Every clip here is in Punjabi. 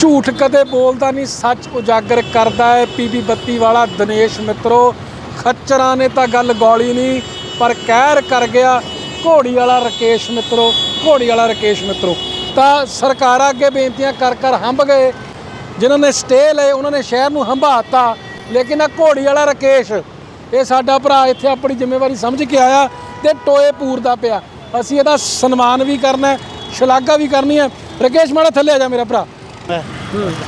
ਝੂਠ ਕਦੇ ਬੋਲਦਾ ਨਹੀਂ, ਸੱਚ ਉਜਾਗਰ ਕਰਦਾ ਹੈ। ਪੀਪੀ ਬੱਤੀ ਵਾਲਾ ਦਿਨੇਸ਼ ਮਿੱਤਰੋ, ਖੱਚਰਾਂ ਨੇ ਤਾਂ ਗੱਲ ਗੋਲੀ ਨਹੀਂ, ਪਰ ਕਹਿਰ ਕਰ ਗਿਆ ਘੋੜੀ ਵਾਲਾ ਰਕੇਸ਼ ਮਿੱਤਰੋ, ਘੋੜੀ ਵਾਲਾ ਰਕੇਸ਼ ਮਿੱਤਰੋ। ਤਾਂ ਸਰਕਾਰਾਂ ਅੱਗੇ ਬੇਨਤੀਆਂ ਕਰ ਕਰ ਹੰਭ ਗਏ। ਜਿਨ੍ਹਾਂ ਨੇ ਸਟੇ ਲਏ, ਉਹਨਾਂ ਨੇ ਸ਼ਹਿਰ ਨੂੰ ਹੰਭਾਤਾ। ਲੇਕਿਨ ਆ ਘੋੜੀ ਵਾਲਾ ਰਕੇਸ਼, ਇਹ ਸਾਡਾ ਭਰਾ ਇੱਥੇ ਆਪਣੀ ਜ਼ਿੰਮੇਵਾਰੀ ਸਮਝ ਕੇ ਆਇਆ ਤੇ ਟੋਏ ਪੂਰਦਾ ਪਿਆ। ਅਸੀਂ ਇਹਦਾ ਸਨਮਾਨ ਵੀ ਕਰਨਾ ਸ਼ਲਾਘਾ ਵੀ ਕਰਨੀ ਹੈ। ਰਕੇਸ਼ ਮਾੜਾ ਥੱਲੇ ਆ ਜਾ ਮੇਰਾ ਭਰਾ।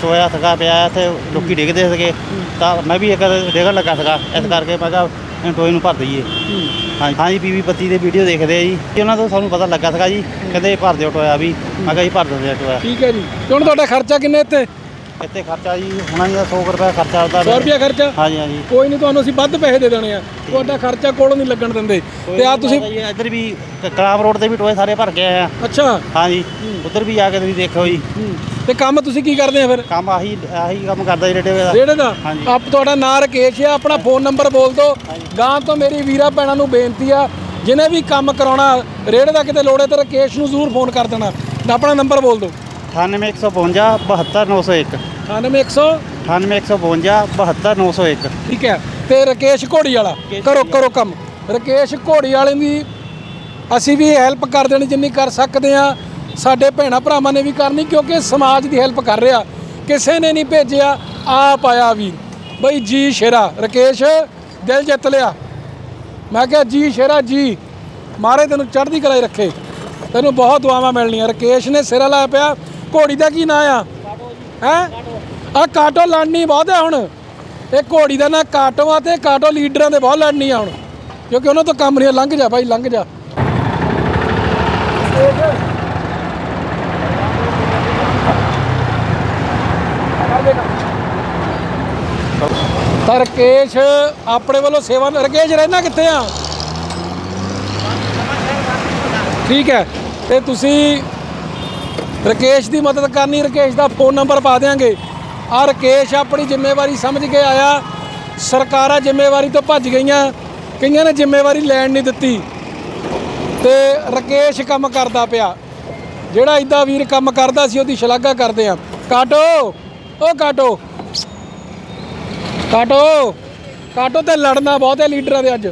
ਟੋਇਆ ਥਕਾ ਪਿਆ ਤੇ ਲੋਕੀ ਡਿੱਗਦੇ ਸੀਗੇ। ਤਾਂ ਮੈਂ ਵੀ ਇੱਕ ਡਿੱਗਣ ਲੱਗਾ ਸੀਗਾ। ਇਸ ਕਰਕੇ ਮੈਂ ਕਿਹਾ ਇਹਨੂੰ ਟੋਏ ਨੂੰ ਭਰ ਦਈਏ। ਹਾਂਜੀ ਹਾਂਜੀ ਪੀਵੀ ਬੱਤੀ ਦੇ ਵੀਡੀਓ ਦੇਖਦੇ ਆ ਜੀ। ਤੇ ਉਹਨਾਂ ਤੋਂ ਸਾਨੂੰ ਪਤਾ ਲੱਗਾ ਸੀਗਾ ਜੀ ਕਹਿੰਦੇ ਭਰ ਦਿਓ ਟੋਇਆ ਵੀ। ਮੈਂ ਕਿਹਾ ਜੀ ਭਰ ਦਿੰਦੇ ਆ ਟੋਇਆ। ਠੀਕ ਹੈ ਜੀ। ਤੇ ਹੁਣ ਤੁਹਾਡਾ ਖਰਚਾ ਕਿੰਨੇ ਇੱਥੇ? ਇੱਥੇ ਖਰਚਾ ਜੀ ਹੋਣਾ ਜੀ 100 ਰੁਪਏ ਖਰਚਾ ਉਹਦਾ 100 ਰੁਪਿਆ ਖਰਚਾ? ਹਾਂਜੀ ਹਾਂਜੀ। ਕੋਈ ਨਹੀਂ ਤੁਹਾਨੂੰ ਅਸੀਂ ਵੱਧ ਪੈਸੇ ਦੇ ਦੇਣੇ ਆ। ਤੁਹਾਡਾ ਖਰਚਾ ਕੋਲੋਂ ਨਹੀਂ ਲੱਗਣ ਦਿੰਦੇ। ਤੇ ਆ ਤੁਸੀਂ ਇੱਧਰ ਵੀ ਕ- ਕਲਾਮ ਰੋਡ ਤੇ ਵੀ ਟੋਏ ਸਾਰੇ ਭਰ ਗਏ ਆ। ਅੱਛਾ। ਹਾਂਜੀ ਉੱਧਰ ਵੀ ਆ ਕੇ ਤੁਸੀਂ ਦੇਖੋ ਜੀ। ਤੇ ਕੰਮ ਤੁਸੀਂ ਕੀ ਕਰਦੇ ਆ ਫਿਰ? ਕੰਮ ਆਹੀ ਆਹੀ ਕੰਮ ਕਰਦਾ ਜੀ ਰੇਡੇ ਦਾ ਰੇੜੇ ਦਾ? ਹਾਂਜੀ। ਆਪ ਤੁਹਾਡਾ ਨਾਂ ਰਕੇਸ਼ ਆ ਆਪਣਾ ਫੋਨ ਨੰਬਰ ਬੋਲ ਦਿਓ। ਗਾਂ ਤੋਂ ਮੇਰੀ ਵੀਰਾ ਭੈਣਾਂ ਨੂੰ ਬੇਨਤੀ ਆ ਜਿਹਨੇ ਵੀ ਕੰਮ ਕਰਾਉਣਾ ਰੇੜੇ ਦਾ ਕਿਤੇ ਲੋੜੇ ਤੇ ਰਕੇਸ਼ ਨੂੰ ਜ਼ਰੂਰ ਫੋਨ ਕਰ ਦੇਣਾ। ਤਾਂ ਆਪਣਾ ਨੰਬਰ ਬੋਲ ਦਿਓ। 98152 72901 98100 98152 72901 ਠੀਕ ਹੈ। ਤੇ ਰਕੇਸ਼ ਘੋੜੀ ਵਾਲਾ ਕਰੋ ਕਰੋ ਕੰਮ। ਰਕੇਸ਼ ਘੋੜੀ ਵਾਲੇ ਦੀ ਅਸੀਂ ਵੀ ਹੈਲਪ ਕਰ ਦੇਣੀ ਜਿੰਨੀ ਕਰ ਸਕਦੇ ਆ। ਸਾਡੇ ਭੈਣਾ ਭਰਾਵਾਂ ਨੇ ਵੀ ਕਰਨੀ ਕਿਉਂਕਿ ਸਮਾਜ ਦੀ ਹੈਲਪ ਕਰ ਰਿਹਾ। ਕਿਸੇ ਨੇ ਨਹੀਂ ਭੇਜਿਆ, ਆਪ ਆਇਆ ਵੀ ਬਈ ਜੀ ਸ਼ੇਰਾ, ਰਕੇਸ਼, ਦਿਲ ਜਿੱਤ ਲਿਆ। ਮੈਂ ਕਿਹਾ, ਜੀ ਸ਼ੇਰਾ ਜੀ, ਮਾਰੇ ਤੈਨੂੰ ਚੜ੍ਹਦੀ ਕਲਾ ਰੱਖੇ। ਤੈਨੂੰ ਬਹੁਤ ਦੁਆਵਾਂ ਮਿਲਣੀਆਂ। ਰਕੇਸ਼ ਨੇ ਸਿਰਾ ਲਾਇਆ ਪਿਆ। ਘੋੜੀ ਦਾ ਕੀ ਨਾਂ ਆ? ਹੈ? ਆ ਕਾਟੋ ਲੜਨੀ ਬਹੁਤ ਹੈ ਹੁਣ। ਇਹ ਘੋੜੀ ਦਾ ਨਾਂ ਕਾਟੋ ਆ ਤੇ ਕਾਟੋ ਲੀਡਰਾਂ ਦੇ ਬਹੁਤ ਲੜਨੀ ਆ ਹੁਣ। ਕਿਉਂਕਿ ਉਹਨਾਂ ਤੋਂ ਕੰਮ ਨਹੀਂ ਲੰਘ ਜਾ ਭਾਈ ਲੰਘ ਜਾ। ਤਾਂ ਰਕੇਸ਼ ਆਪਣੇ ਵੱਲੋਂ ਸੇਵਾ ਰਕੇਸ਼ ਰਹਿਣਾ ਕਿੱਥੇ ਆ? ਠੀਕ ਹੈ, ਤੇ ਤੁਸੀਂ ਰਕੇਸ਼ ਦੀ ਮਦਦ ਕਰਨੀ, ਰਕੇਸ਼ ਦਾ ਫੋਨ ਨੰਬਰ ਪਾ ਦਿਆਂਗੇ। ਆ ਰਕੇਸ਼ ਆਪਣੀ ਜ਼ਿੰਮੇਵਾਰੀ ਸਮਝ ਕੇ ਆਇਆ, ਸਰਕਾਰਾਂ ਜ਼ਿੰਮੇਵਾਰੀ ਤੋਂ ਭੱਜ ਗਈਆਂ, ਕਈਆਂ ਨੇ ਜ਼ਿੰਮੇਵਾਰੀ ਲੈਣ ਨਹੀਂ ਦਿੱਤੀ। ਤੇ ਰਕੇਸ਼ ਕੰਮ ਕਰਦਾ ਪਿਆ। ਜਿਹੜਾ ਇਦਾਂ ਵੀਰ ਕੰਮ ਕਰਦਾ ਸੀ, ਉਹਦੀ ਸ਼ਲਾਘਾ ਕਰਦੇ ਆ। ਕਾਟੋ, ਉਹ ਕਾਟੋ। ਕਾਟੋ ਕਾਟੋ ਤੇ ਲੜਨਾ ਬਹੁਤ ਹੈ ਲੀਡਰਾਂ ਦੇ ਅੱਜ।